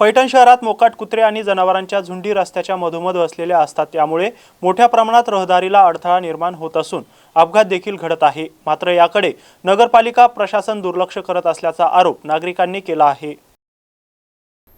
पैठण शहरात मोकाट कुत्रे आणि जनावरांच्या झुंडी रस्त्याच्या मधोमध वसलेल्या असतात. त्यामुळे मोठ्या प्रमाणात रहदारीला अडथळा निर्माण होत असून अपघात देखील घडत आहे. मात्र याकडे नगरपालिका प्रशासन दुर्लक्ष करत असल्याचा आरोप नागरिकांनी केला आहे.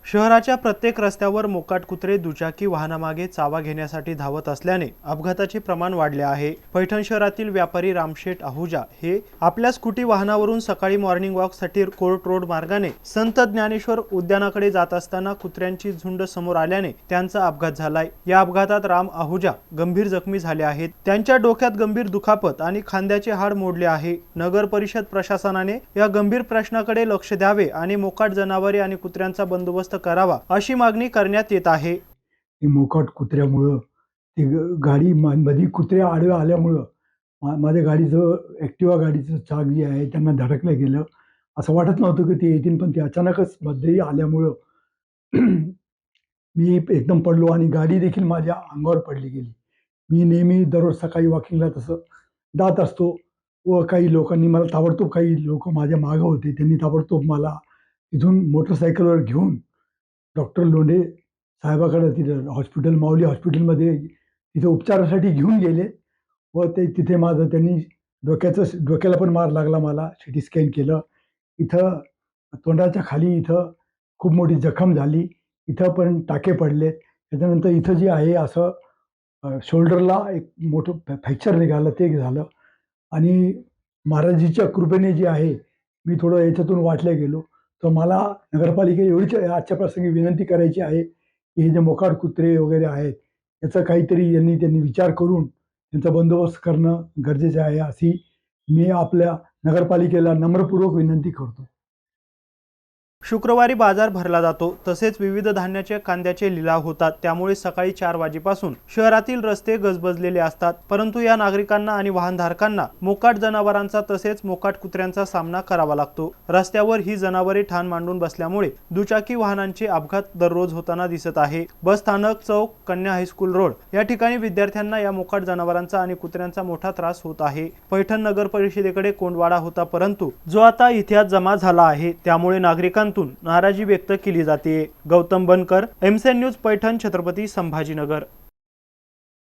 शहराच्या प्रत्येक रस्त्यावर मोकाट कुत्रे दुचाकी वाहनामागे चावा घेण्यासाठी धावत असल्याने अपघाताचे प्रमाण वाढले आहे. पैठण शहरातील व्यापारी रामशेठ आहुजा हे आपल्या स्कूटी वाहनावरून सकाळी मॉर्निंग वॉकसाठी कोर्ट रोड मार्गाने संत ज्ञानेश्वर उद्यानाकडे जात असताना कुत्र्यांची झुंड समोर आल्याने त्यांचा अपघात झालाय. या अपघातात राम आहुजा गंभीर जखमी झाले आहेत. त्यांच्या डोक्यात गंभीर दुखापत आणि खांद्याचे हाड मोडले आहे. नगर परिषद प्रशासनाने या गंभीर प्रश्नाकडे लक्ष द्यावे आणि मोकाट जनावरे आणि कुत्र्यांचा बंदोबस्त करावा अशी मागणी करण्यात येत आहे. मोकाट कुत्र्यामुळं ते गाडी मा- मध्ये आडव्या आल्यामुळं मा माझ्या गाडीचं ॲक्टिवा गाडीचं चाक जे आहे त्यांना धडकलं गेलं. असं वाटत नव्हतं की ते येतील पण ते अचानकच मध्ये आल्यामुळं मी एकदम पडलो आणि गाडी देखील माझ्या अंगावर पडली गेली. मी नेहमी दररोज सकाळी वॉकिंगला तसं जात असतो व काही लोकांनी मला ताबडतोब काही लोक माझ्या मागं होते त्यांनी ताबडतोब मला इथून मोटरसायकलवर घेऊन डॉक्टर लोंढे साहेबाकडे तिथं हॉस्पिटल माऊली हॉस्पिटलमध्ये तिथे उपचारासाठी घेऊन गेले व ते तिथे माझं त्यांनी डोक्याचं डोक्याला पण मार लागला मला सी टी स्कॅन केलं. इथं तोंडाच्या खाली इथं खूप मोठी जखम झाली. इथं पण टाके पडले. त्याच्यानंतर इथं जे आहे असं शोल्डरला एक मोठं फ्रॅक्चर निघालं ते झालं. आणि महाराजीच्या कृपेने जे आहे मी थोडं याच्यातून वाटल्या गेलो. तर मला नगरपालिके एवढीच आजच्या प्रसंगी विनंती करायची आहे की हे जे मोकाट कुत्रे वगैरे आहेत याचा काहीतरी यांनी त्यांनी विचार करून त्यांचा बंदोबस्त करणं गरजेचं आहे अशी मी आपल्या नगरपालिकेला नम्रपूर्वक विनंती करतो. शुक्रवारी बाजार भरला जातो. तसेच विविध धान्याचे कांद्याचे लिलाव होतात. त्यामुळे सकाळी चार वाजेपासून शहरातील रस्ते गजबजलेले असतात. परंतु या नागरिकांना आणि वाहनधारकांना मोकाट जनावरांचा तसेच मोकाट कुत्र्यांचा सामना करावा लागतो. रस्त्यावर ही जनावरे ठाण मांडून बसल्यामुळे दुचाकी वाहनांचे अपघात दररोज होताना दिसत आहे. बस स्थानक चौक कन्या हायस्कूल रोड या ठिकाणी विद्यार्थ्यांना या मोकाट जनावरांचा आणि कुत्र्यांचा मोठा त्रास होत आहे. पैठण नगर परिषदेकडे कोंडवाडा होता परंतु जो आता इतिहास जमा झाला आहे त्यामुळे माध्यमातून नाराजी व्यक्त केली जाते. गौतम बनकर एमसेन न्यूज पैठण छत्रपती संभाजीनगर.